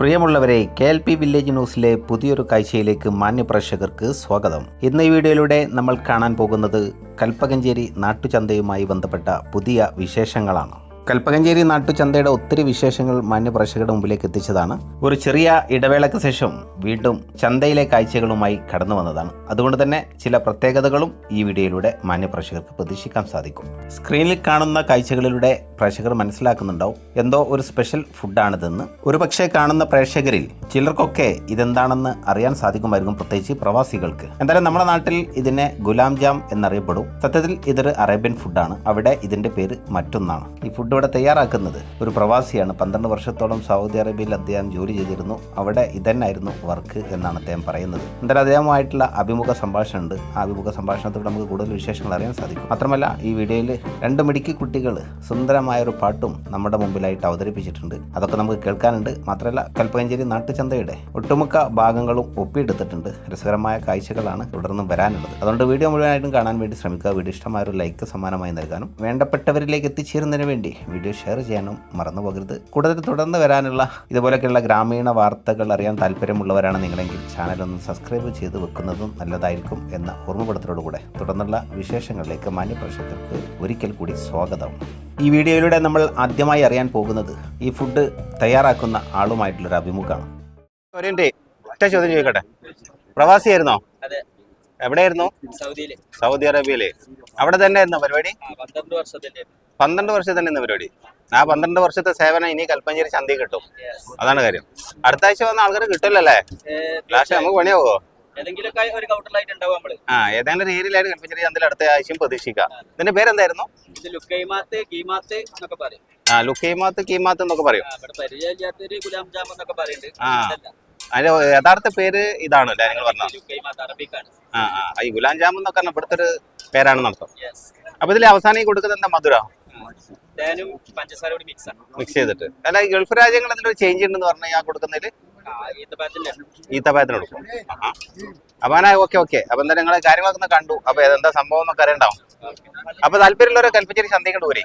പ്രിയമുള്ളവരെ K L P village ന്യൂസിലെ പുതിയൊരു കാഴ്ചയിലേക്ക് മാന്യപ്രേക്ഷകർക്ക് സ്വാഗതം. ഇന്ന് ഈ വീഡിയോയിലൂടെ നമ്മൾ കാണാൻ പോകുന്നത് കൽപ്പകഞ്ചേരി നാട്ടുചന്തയുമായി ബന്ധപ്പെട്ട പുതിയ വിശേഷങ്ങളാണ്. കൽപ്പകഞ്ചേരി നാട്ടുചന്തയുടെ ഒത്തിരി വിശേഷങ്ങൾ മാന്യ പ്രേക്ഷകരുടെ മുമ്പിലേക്ക് എത്തിച്ചതാണ്. ഒരു ചെറിയ ഇടവേളയ്ക്ക് ശേഷം വീണ്ടും ചന്തയിലെ കാഴ്ചകളുമായി കടന്നു വന്നതാണ്. അതുകൊണ്ട് തന്നെ ചില പ്രത്യേകതകളും ഈ വീഡിയോയിലൂടെ മാന്യ പ്രേക്ഷകർക്ക് പ്രതീക്ഷിക്കാൻ സാധിക്കും. സ്ക്രീനിൽ കാണുന്ന കാഴ്ചകളിലൂടെ പ്രേക്ഷകർ മനസ്സിലാക്കുന്നുണ്ടാവും. എന്തോ ഒരു സ്പെഷ്യൽ ഫുഡാണിതെന്ന്. ഒരു പക്ഷേ കാണുന്ന പ്രേക്ഷകരിൽ ചിലർക്കൊക്കെ ഇതെന്താണെന്ന് അറിയാൻ സാധിക്കുമായിരിക്കും പ്രത്യേകിച്ച് പ്രവാസികൾക്ക്. എന്തായാലും നമ്മുടെ നാട്ടിൽ ഇതിനെ ഗുലാം ജാം എന്നറിയപ്പെടും. സത്യത്തിൽ ഇതൊരു അറേബ്യൻ ഫുഡാണ്. അവിടെ ഇതിന്റെ പേര് മറ്റൊന്നാണ്. ഈ ഫുഡ് ഇവിടെ തയ്യാറാക്കുന്നത്. ഒരു പ്രവാസിയാണ്. പന്ത്രണ്ട് വർഷത്തോളം സൗദി അറേബ്യയിൽ അദ്ദേഹം ജോലി ചെയ്തിരുന്നു. അവിടെ ഇതന്നായിരുന്നു വർക്ക് എന്നാണ് അദ്ദേഹം പറയുന്നത്. എന്തായാലും അദ്ദേഹവുമായിട്ടുള്ള അഭിമുഖ സംഭാഷണമുണ്ട്. ആ അഭിമുഖ സംഭാഷണത്തിലൂടെ നമുക്ക് കൂടുതൽ വിശേഷങ്ങൾ അറിയാൻ സാധിക്കും. മാത്രമല്ല ഈ വീഡിയോയിൽ രണ്ട് മിടുക്കി കുട്ടികൾ സുന്ദരമായ ഒരു പാട്ടും നമ്മുടെ മുമ്പിലായിട്ട് അവതരിപ്പിച്ചിട്ടുണ്ട്. അതൊക്കെ നമുക്ക് കേൾക്കാനുണ്ട്. മാത്രമല്ല കൽപ്പകഞ്ചേരി നാട്ടുചന്തയുടെ ഒട്ടുമുക്ക ഭാഗങ്ങളും ഒപ്പിയെടുത്തിട്ടുണ്ട്. രസകരമായ കാഴ്ചകളാണ് തുടർന്നും വരാനുള്ളത്. അതുകൊണ്ട് വീഡിയോ മുഴുവനായിട്ടും കാണാൻ വേണ്ടി ശ്രമിക്കുക. വീഡിയോ ഇഷ്ടമായ ഒരു ലൈക്ക് സമ്മാനമായി നൽകാനും വേണ്ടപ്പെട്ടവരിലേക്ക് എത്തിച്ചേരുന്നതിന് വേണ്ടി വീഡിയോ ഷെയർ ചെയ്യാനും മറന്നു പോകരുത്. കൂടുതൽ തുടർന്ന് വരാനുള്ള ഇതുപോലെയൊക്കെയുള്ള ഗ്രാമീണ വാർത്തകൾ അറിയാൻ താല്പര്യമുള്ളവരാണ് നിങ്ങളെങ്കിൽ ചാനലൊന്ന് ഒന്ന് സബ്സ്ക്രൈബ് ചെയ്ത് വെക്കുന്നതും നല്ലതായിരിക്കും എന്ന ഓർമ്മപ്പെടുത്തലോടുകൂടെ. തുടർന്നുള്ള വിശേഷങ്ങളിലേക്ക് മാന്യപ്രേക്ഷകർക്ക് ഒരിക്കൽ കൂടി സ്വാഗതം. ഈ വീഡിയോയിലൂടെ നമ്മൾ ആദ്യമായി അറിയാൻ പോകുന്നത് ഈ ഫുഡ് തയ്യാറാക്കുന്ന ആളുമായിട്ടുള്ളൊരു അഭിമുഖമാണ്. ഒരേ ഒറ്റ ചോദ്യം ചോദിക്കട്ടെ? പ്രവാസിയായിരുന്നോ? അതെ. എവിടെയായിരുന്നു? സൗദിയിൽ. സൗദി അറേബ്യയിൽ. അവിടെ തന്നെ ആയിരുന്നു പരിപാടി പന്ത്രണ്ട് വർഷത്തിന്റെ പന്ത്രണ്ട് വർഷം തന്നെ ഇന്ന് പരിപാടി? ആ പന്ത്രണ്ട് വർഷത്തെ സേവനം ഇനി കൽപ്പഞ്ചേരി ചന്തി കിട്ടും. അതാണ് കാര്യം. അടുത്ത ആഴ്ച വന്ന ആൾക്കാർ കിട്ടില്ലല്ലേ? ലാസ്റ്റ് നമുക്ക് പണിയാവോ? ആ ഏതെങ്കിലും ഒരു ഏരിയയിലായിട്ട് കൽപ്പഞ്ചേരി ചന്തയിൽ അടുത്ത ആഴ്ചയും പ്രതീക്ഷിക്കാം. ഇതിന്റെ പേരെന്തായിരുന്നു? ആ ലുക്കൈമാത്ത് കീമാത്ത് എന്നൊക്കെ പറയും. ആ. അതിന്റെ യഥാർത്ഥ പേര് ഇതാണല്ലേ നിങ്ങൾ പറഞ്ഞത്? ആ ആ ഈ ഗുലാം ജാം എന്നൊക്കെ പറഞ്ഞ ഇവിടുത്തെ ഒരു പേരാണ് നടത്തും അപ്പൊ ഇതിൽ അവസാനം കൊടുക്കുന്നത് എന്താ മധുര? തേനും പഞ്ചസാര കൂടി മിക്സ് ആണ്. മിക്സ് ചെയ്തിട്ട്. അല്ല ഗൾഫ് രാജ്യങ്ങളിൽ എന്തൊരു ചേഞ്ച് ഉണ്ടെന്ന് പറഞ്ഞാൽ ആ കൊടുക്കുന്നതിൽ ഈത്തപ്പഴത്തിന് കൊടുക്കും. അപ്പൊ ഓക്കെ ഓക്കെ അപ്പൊ എന്തായാലും നിങ്ങളെ കാര്യങ്ങളൊക്കെ കണ്ടു. അപ്പൊ എന്താ സംഭവം എന്നൊക്കെ അറിയണ്ടാവും. അപ്പൊ താല്പര്യമുള്ളവരെ കൽപ്പച്ചേരി ചന്തയ്ക്ക് വരെ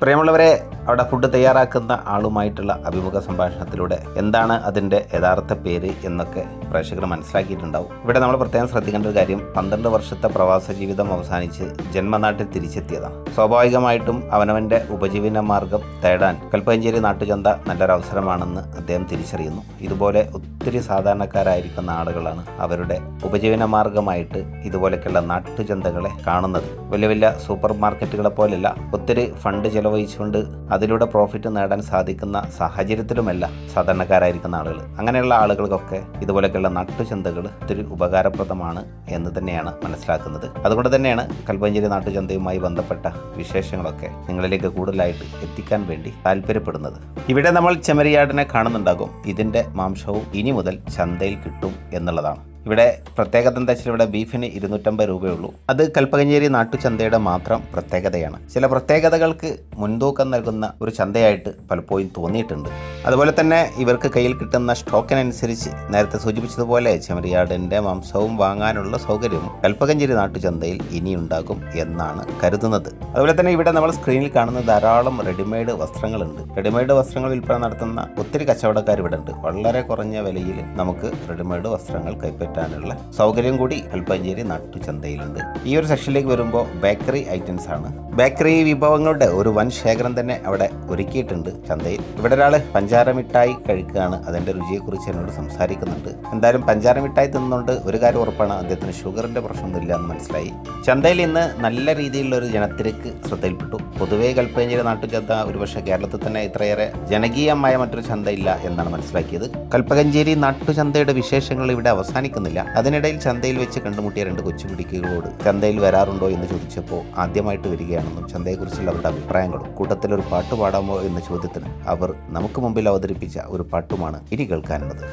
പ്രിയമുള്ളവരെ അവിടെ ഫുഡ് തയ്യാറാക്കുന്ന ആളുമായിട്ടുള്ള അഭിമുഖ സംഭാഷണത്തിലൂടെ എന്താണ് അതിന്റെ യഥാർത്ഥ പേര് എന്നൊക്കെ പ്രേക്ഷകർ മനസ്സിലാക്കിയിട്ടുണ്ടാവും. ഇവിടെ നമ്മൾ പ്രത്യേകം ശ്രദ്ധിക്കേണ്ട ഒരു കാര്യം പന്ത്രണ്ട് വർഷത്തെ പ്രവാസ ജീവിതം അവസാനിച്ച് ജന്മനാട്ടിൽ തിരിച്ചെത്തിയതാണ്. സ്വാഭാവികമായിട്ടും അവനവന്റെ ഉപജീവന മാർഗം തേടാൻ കൽപ്പഞ്ചേരി നാട്ടുചന്ത നല്ലൊരു അവസരമാണെന്ന് അദ്ദേഹം തിരിച്ചറിയുന്നു. ഇതുപോലെ ഒത്തിരി സാധാരണക്കാരായിരിക്കുന്ന ആളുകളാണ് അവരുടെ ഉപജീവന മാർഗമായിട്ട് ഇതുപോലെയൊക്കെയുള്ള നാട്ടുചന്തകളെ കാണുന്നത്. വലിയ വലിയ സൂപ്പർ മാർക്കറ്റുകളെ പോലെയല്ല ഒത്തിരി ഫണ്ട് ചെലവഴിച്ചുകൊണ്ട് അതിലൂടെ പ്രോഫിറ്റ് നേടാൻ സാധിക്കുന്ന സാഹചര്യത്തിലുമല്ല സാധാരണക്കാരായിരിക്കുന്ന ആളുകൾ. അങ്ങനെയുള്ള ആളുകൾക്കൊക്കെ ഇതുപോലെയൊക്കെയുള്ള നാട്ടുചന്തകൾ ഒത്തിരി ഉപകാരപ്രദമാണ് എന്ന് തന്നെയാണ് മനസ്സിലാക്കുന്നത്. അതുകൊണ്ട് തന്നെയാണ് കൽപ്പഞ്ചേരി നാട്ടുചന്തയുമായി ബന്ധപ്പെട്ട വിശേഷങ്ങളൊക്കെ നിങ്ങളിലേക്ക് കൂടുതലായിട്ട് എത്തിക്കാൻ വേണ്ടി താല്പര്യപ്പെടുന്നത്. ഇവിടെ നമ്മൾ ചെമ്മരിയാടിനെ കാണുന്നുണ്ടാകും. ഇതിന്റെ മാംസവും ഇനി മുതൽ ചന്തയിൽ കിട്ടും എന്നുള്ളതാണ്. ഇവിടെ പ്രത്യേകത എന്താ വെച്ചാൽ ഇവിടെ ബീഫിന് ഇരുന്നൂറ്റമ്പത് രൂപയുള്ളൂ. അത് കൽപ്പകഞ്ചേരി നാട്ടുചന്തയുടെ മാത്രം പ്രത്യേകതയാണ്. ചില പ്രത്യേകതകൾക്ക് മുൻതൂക്കം നൽകുന്ന ഒരു ചന്തയായിട്ട് പലപ്പോഴും തോന്നിയിട്ടുണ്ട്. അതുപോലെ തന്നെ ഇവർക്ക് കയ്യിൽ കിട്ടുന്ന സ്റ്റോക്കിനനുസരിച്ച് നേരത്തെ സൂചിപ്പിച്ചതുപോലെ ചെമരിയാടിന്റെ മാംസവും വാങ്ങാനുള്ള സൗകര്യവും കൽപ്പകഞ്ചേരി നാട്ടുചന്തയിൽ ഇനിയുണ്ടാകും എന്നാണ് കരുതുന്നത്. അതുപോലെ തന്നെ ഇവിടെ നമ്മൾ സ്ക്രീനിൽ കാണുന്ന ധാരാളം റെഡിമെയ്ഡ് വസ്ത്രങ്ങളുണ്ട്. റെഡിമെയ്ഡ് വസ്ത്രങ്ങൾ വിൽപ്പന നടത്തുന്ന ഒത്തിരി കച്ചവടക്കാർ ഇവിടെ ഉണ്ട്. വളരെ കുറഞ്ഞ വിലയിൽ നമുക്ക് റെഡിമെയ്ഡ് വസ്ത്രങ്ങൾ കൈപ്പറ്റാനുള്ള സൗകര്യം കൂടി കൽപ്പഞ്ചേരി നാട്ടുചന്തയിലുണ്ട്. ഈ ഒരു സെക്ഷനിലേക്ക് വരുമ്പോൾ ബേക്കറി ഐറ്റംസ് ആണ് ബേക്കറി വിഭവങ്ങളുടെ ഒരു വൻ ശേഖരം തന്നെ അവിടെ ഒരുക്കിയിട്ടുണ്ട് ചന്തയിൽ. ഇവിടെ ഒരാൾ പഞ്ചാര മിഠായി കഴിക്കുകയാണ്. അതിന്റെ രുചിയെക്കുറിച്ച് എന്നോട് സംസാരിക്കുന്നുണ്ട്. എന്തായാലും പഞ്ചാര മിഠായി തിന്നുകൊണ്ട് ഒരു കാര്യം ഉറപ്പാണ്. അദ്ദേഹത്തിന് ഷുഗറിന്റെ പ്രശ്നമൊന്നുമില്ല എന്ന് മനസ്സിലായി. ചന്തയിൽ ഇന്ന് നല്ല രീതിയിലുള്ള ഒരു ജനത്തിരക്ക് ശ്രദ്ധയിൽപ്പെട്ടു. പൊതുവേ കൽപ്പഞ്ചേരി നാട്ടുചന്ത ഒരുപക്ഷെ കേരളത്തിൽ തന്നെ ഇത്രയേറെ ജനകീയമായ മറ്റൊരു ചന്തയില്ല എന്നാണ് മനസ്സിലാക്കിയത്. കൽപ്പകഞ്ചേരി നാട്ടുചന്തയുടെ വിശേഷങ്ങൾ ഇവിടെ അവസാനിക്കുന്നില്ല അതിനിടയിൽ ചന്തയിൽ വെച്ച് കണ്ടുമുട്ടിയ രണ്ട് കൊച്ചുപിടിക്കുകളോട് ചന്തയിൽ വരാറുണ്ടോ എന്ന് ചോദിച്ചപ്പോൾ ആദ്യമായിട്ട് വരികയാണെന്നും ചന്തയെക്കുറിച്ചുള്ള അവരുടെ അഭിപ്രായങ്ങളും കൂട്ടത്തിൽ ഒരു പാട്ട് പാടാമോ എന്ന ചോദ്യത്തിന് അവർ നമുക്ക് മുമ്പിൽ അവതരിപ്പിച്ച ഒരു പാട്ടുമാണ് ഇനി കേൾക്കാനുള്ളത്.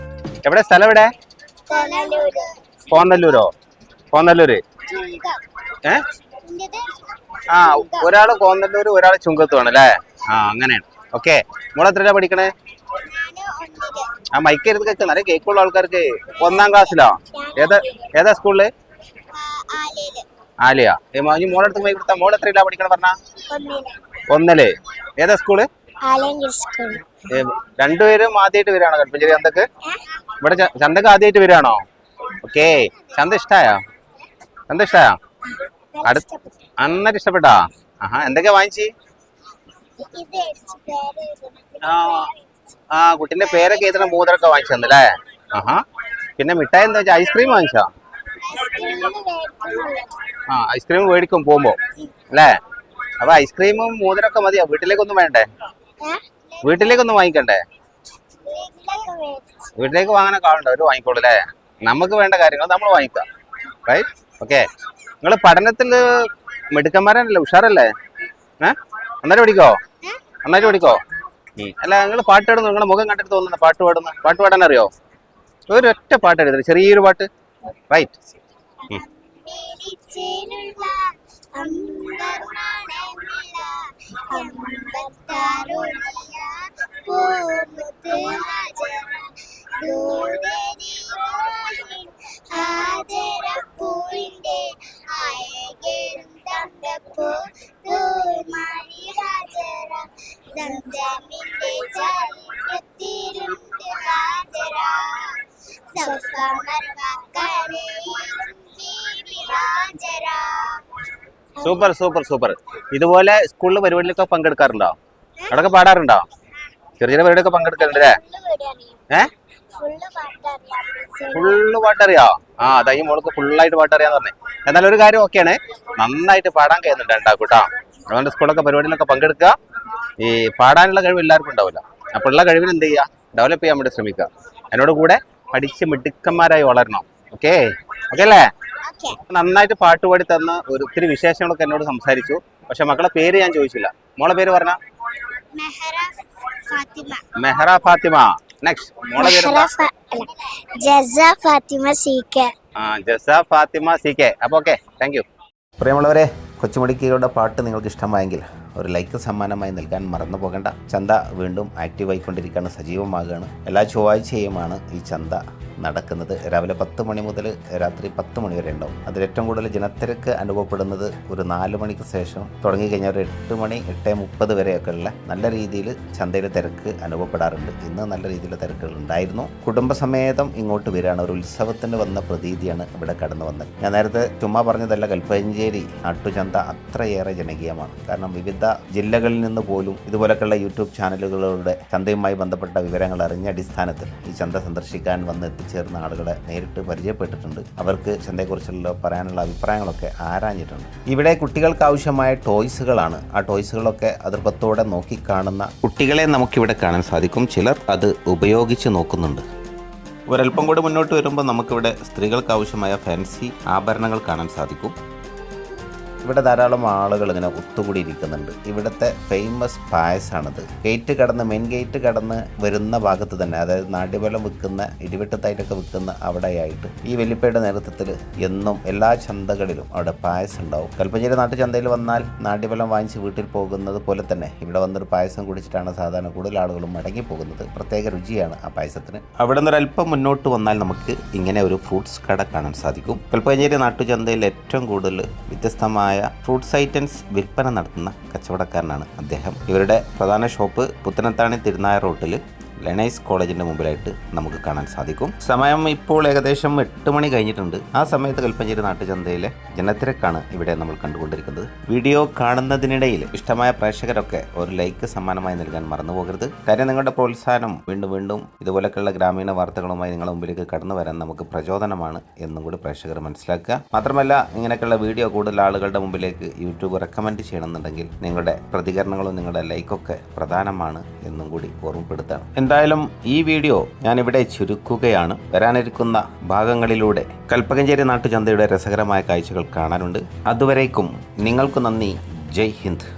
എവിടെ? സ്ഥലം എവിടെ? കോന്നല്ലൂരോ കോന്നല്ലൂര് ഏ? ആ ഒരാൾ കോന്നല്ലൂര് ഒരാൾ ചുങ്കത്തുമാണ് അല്ലേ? ആ അങ്ങനെയാണ്. ഓക്കെ. മോളെ എത്രയാ പഠിക്കണേ? ആ മൈക്ക് എടുത്ത് കേൾക്കുന്ന അല്ലെ കേക്കുള്ള ആൾക്കാർക്ക് ഒന്നാം ക്ലാസ്സിലാ ഏതാ ഏതാ സ്കൂളിൽ ആലിയാ. ഏ, ഇനി മോളെ അടുത്ത് മൈക്ക് കൊടുത്താ മോൾ എത്രയിലാ പഠിക്കണം പറഞ്ഞ? ഒന്നല്ലേ ഏതാ സ്കൂൾ രണ്ടുപേരും ആദ്യമായിട്ട് വരികയാണോ? കൽപ്പഞ്ചേരി ചന്തക്ക്? ഇവിടെ ചന്തക്ക് ആദ്യമായിട്ട് വരികയാണോ? ഓക്കേ. ചന്ത ഇഷ്ടായോ? ചന്ത ഇഷ്ടായോ? അടുത്ത നന്നായിട്ട് ഇഷ്ടപ്പെട്ടാ? ആഹാ എന്തൊക്കെയാ വാങ്ങിച്ചി? ആ. ആ കുട്ടിന്റെ പേരൊക്കെ ഏതാണ് മൂതറൊക്കെ വാങ്ങിച്ചു തന്നല്ലേ പിന്നെ മിഠായി എന്താ വെച്ചാൽ ഐസ്ക്രീം വാങ്ങിച്ചോ? ആ ഐസ്ക്രീം മേടിക്കും പോകുമ്പോ അല്ലേ? അപ്പൊ ഐസ്ക്രീമും മൂതറൊക്കെ മതിയോ? വീട്ടിലേക്കൊന്നും വേണ്ടേ? വീട്ടിലേക്കൊന്നും വാങ്ങിക്കണ്ടേ? വീട്ടിലേക്ക് വാങ്ങാനൊക്കെ ആളുണ്ടോ അവർ വാങ്ങിക്കോളൂ അല്ലേ? നമുക്ക് വേണ്ട കാര്യങ്ങൾ നമ്മൾ വാങ്ങിക്കാം റൈറ്റ് ഓക്കെ നിങ്ങൾ പഠനത്തിൽ മിടുക്കന്മാരല്ലേ? ഉഷാറല്ലേ? ഏ? നന്നായിട്ട് പഠിക്കോ? നന്നായിട്ട് പഠിക്കോ. അല്ല നിങ്ങൾ പാട്ട് പാടുന്നു നിങ്ങളുടെ മുഖം കണ്ടിട്ട് തോന്നുന്നു പാട്ട് പാടുന്നു പാട്ട് പാടാൻ അറിയോ? ഒരൊറ്റ പാട്ട് എടുത്തത് ചെറിയൊരു പാട്ട്. റൈറ്റ് തങ്കപ്പൂ. തൂമാരി ചരിത്രത്തിലുണ്ട് ഹാജര. Super super super. ഇതുപോലെ സ്കൂളിൽ പരിപാടിയിലൊക്കെ പങ്കെടുക്കാറുണ്ടോ? അവിടെയൊക്കെ പാടാറുണ്ടോ? ചെറിയ ചെറിയ പരിപാടിയൊക്കെ പങ്കെടുക്കാറുണ്ട് അല്ലേ. ഏ ഫുള്ള് പാട്ടറിയാം. ആ അതായി മോൾക്ക് ഫുള്ളായിട്ട് പാട്ടറിയാന്ന് പറഞ്ഞേ. എന്നാലും ഒരു കാര്യം ഓക്കെയാണ്. നന്നായിട്ട് പാടാൻ കഴിയുന്നുണ്ട് ഉണ്ടാക്കൂട്ടോ കേട്ടോ അതുകൊണ്ട് സ്കൂളൊക്കെ പരിപാടിയിലൊക്കെ പങ്കെടുക്കുക. ഈ പാടാനുള്ള കഴിവ് എല്ലാവർക്കും ഉണ്ടാവില്ല. അപ്പോൾ ഉള്ള കഴിവിന് എന്ത് ചെയ്യുക ഡെവലപ്പ് ചെയ്യാൻ വേണ്ടി ശ്രമിക്കുക. അതിനോട് കൂടെ പഠിച്ച് മിടുക്കന്മാരായി വളരണം. ഓക്കെ ഓക്കെ അല്ലേ? നന്നായിട്ട് പാട്ട് പാടി തന്ന ഒരു ഒത്തിരി വിശേഷങ്ങളൊക്കെ എന്നോട് സംസാരിച്ചു. പക്ഷെ മക്കളെ പേര് ഞാൻ ചോദിച്ചില്ല. മോളെ പേര് പറഞ്ഞ? മെഹറ ഫാത്തിമ. മെഹറ ഫാത്തിമ. നെക്സ്റ്റ് മോളെ പേര് ഫാത്തിമ സി കെ. ആ ജസ ഫാത്തിമ സി കെ. അപ്പോൾ ഓക്കെ താങ്ക് യു പ്രിയമുള്ളവരെ കൊച്ചുമടിക്കയുടെ പാട്ട് നിങ്ങൾക്ക് ഇഷ്ടമായെങ്കിൽ ഒരു ലൈക്ക് സമ്മാനമായി നൽകാൻ മറന്നു പോകണ്ട. ചന്ത വീണ്ടും ആക്റ്റീവായിക്കൊണ്ടിരിക്കുകയാണ് സജീവമാകുകയാണ്. എല്ലാ ചൊവ്വാഴ്ചയുമാണ് ഈ ചന്ത. നടക്കുന്നത്. രാവിലെ പത്ത് മണി മുതൽ രാത്രി പത്ത് മണി വരെ ഉണ്ടാവും. അതിൽ ഏറ്റവും കൂടുതൽ ജനത്തിരക്ക് അനുഭവപ്പെടുന്നത് ഒരു നാല് മണിക്ക് ശേഷം തുടങ്ങിക്കഴിഞ്ഞാൽ ഒരു എട്ട് മണി എട്ട് മുപ്പത് വരെയൊക്കെ ഉള്ള നല്ല രീതിയിൽ ചന്തയിൽ തിരക്ക് അനുഭവപ്പെടാറുണ്ട്. ഇന്ന് നല്ല രീതിയിൽ തിരക്കുകൾ ഉണ്ടായിരുന്നു. കുടുംബസമേതം ഇങ്ങോട്ട് വരികയാണ്. ഒരു ഉത്സവത്തിന് വന്ന പ്രതീതിയാണ് ഇവിടെ കടന്നു വന്നത്. ഞാൻ നേരത്തെ ചുമ്മാ പറഞ്ഞതല്ല കൽപ്പഞ്ചേരി നാട്ടുചന്ത അത്രയേറെ ജനകീയമാണ്. കാരണം വിവിധ ജില്ലകളിൽ നിന്ന് പോലും ഇതുപോലൊക്കെയുള്ള യൂട്യൂബ് ചാനലുകളുടെ ചന്തയുമായി ബന്ധപ്പെട്ട വിവരങ്ങൾ അറിഞ്ഞ അടിസ്ഥാനത്തിൽ ഈ ചന്ത സന്ദർശിക്കാൻ വന്ന് എത്തിച്ചേർന്ന ആളുകളെ നേരിട്ട് പരിചയപ്പെട്ടിട്ടുണ്ട്. അവർക്ക് ചന്തയെക്കുറിച്ചുള്ള പറയാനുള്ള അഭിപ്രായങ്ങളൊക്കെ ആരാഞ്ഞിട്ടുണ്ട്. ഇവിടെ കുട്ടികൾക്ക് ആവശ്യമായ ടോയ്സുകളാണ്. ആ ടോയ്സുകളൊക്കെ അതിർപ്പത്തോടെ നോക്കിക്കാണുന്ന കുട്ടികളെ നമുക്കിവിടെ കാണാൻ സാധിക്കും. ചിലർ അത് ഉപയോഗിച്ച് നോക്കുന്നുണ്ട്. ഒരൽപ്പം കൂടി മുന്നോട്ട് വരുമ്പോൾ നമുക്കിവിടെ സ്ത്രീകൾക്ക് ആവശ്യമായ ഫാൻസി ആഭരണങ്ങൾ കാണാൻ സാധിക്കും. ഇവിടെ ധാരാളം ആളുകൾ ഇങ്ങനെ ഒത്തുകൂടി ഇരിക്കുന്നുണ്ട്. ഇവിടുത്തെ ഫേമസ് പായസാണിത്. ഗേറ്റ് കടന്ന് മെയിൻ ഗേറ്റ് കടന്ന് വരുന്ന ഭാഗത്ത് തന്നെ അതായത് നാട്യബലം വിൽക്കുന്ന ഇടിവെട്ടത്തായിട്ടൊക്കെ വിൽക്കുന്ന അവിടെയായിട്ട് ഈ വെല്ലിപ്പയുടെ നേതൃത്വത്തിൽ എന്നും എല്ലാ ചന്തകളിലും അവിടെ പായസം ഉണ്ടാവും കൽപ്പഞ്ചേരി നാട്ടു ചന്തയിൽ വന്നാൽ നാട്യബലം വാങ്ങിച്ച് വീട്ടിൽ പോകുന്നത് പോലെ തന്നെ ഇവിടെ വന്നൊരു പായസം കുടിച്ചിട്ടാണ് സാധാരണ കൂടുതൽ ആളുകളും മടങ്ങി പോകുന്നത്. പ്രത്യേക രുചിയാണ് ആ പായസത്തിന്. അവിടെ നിന്ന് ഒരല്പം മുന്നോട്ട് വന്നാൽ നമുക്ക് ഇങ്ങനെ ഒരു ഫ്രൂട്ട്സ് കട കാണാൻ സാധിക്കും. കൽപ്പഞ്ചേരി നാട്ടുചന്തയിൽ ഏറ്റവും കൂടുതൽ വ്യത്യസ്തമായ ഫ്രൂട്ട്സ് ഐറ്റംസ് വിൽപ്പന നടത്തുന്ന കച്ചവടക്കാരനാണ് അദ്ദേഹം. ഇവരുടെ പ്രധാന ഷോപ്പ് പുത്തനത്താണി തിരുനായ റോട്ടിൽ ലെനൈസ് കോളേജിന്റെ മുമ്പിലായിട്ട് നമുക്ക് കാണാൻ സാധിക്കും. സമയം ഇപ്പോൾ ഏകദേശം എട്ട് മണി കഴിഞ്ഞിട്ടുണ്ട്. ആ സമയത്ത് കൽപ്പഞ്ചേരി നാട്ടുചന്തയിലെ ജനത്തിരക്കാണ് ഇവിടെ നമ്മൾ കണ്ടുകൊണ്ടിരിക്കുന്നത്. വീഡിയോ കാണുന്നതിനിടയിൽ ഇഷ്ടമായ പ്രേക്ഷകരൊക്കെ ഒരു ലൈക്ക് സമ്മാനമായി നൽകാൻ മറന്നുപോകരുത്. കാര്യം നിങ്ങളുടെ പ്രോത്സാഹനം വീണ്ടും വീണ്ടും ഇതുപോലൊക്കെയുള്ള ഗ്രാമീണ വാർത്തകളുമായി നിങ്ങളുടെ മുമ്പിലേക്ക് കടന്നു വരാൻ നമുക്ക് പ്രചോദനമാണ് എന്നും കൂടി പ്രേക്ഷകർ മനസ്സിലാക്കുക. മാത്രമല്ല ഇങ്ങനെയൊക്കെയുള്ള വീഡിയോ കൂടുതൽ ആളുകളുടെ മുമ്പിലേക്ക് യൂട്യൂബ് റെക്കമെൻഡ് ചെയ്യണമെന്നുണ്ടെങ്കിൽ നിങ്ങളുടെ പ്രതികരണങ്ങളും നിങ്ങളുടെ ലൈക്കൊക്കെ പ്രധാനമാണ് എന്നും കൂടി ഓർമ്മപ്പെടുത്താണ്. എന്തായാലും ഈ വീഡിയോ ഞാനിവിടെ ചുരുക്കുകയാണ്. വരാനിരിക്കുന്ന ഭാഗങ്ങളിലൂടെ കൽപ്പകഞ്ചേരി നാട്ടുചന്തയുടെ രസകരമായ കാഴ്ചകൾ കാണാനുണ്ട്. അതുവരേക്കും നിങ്ങൾക്ക് നന്ദി. ജയ് ഹിന്ദ്.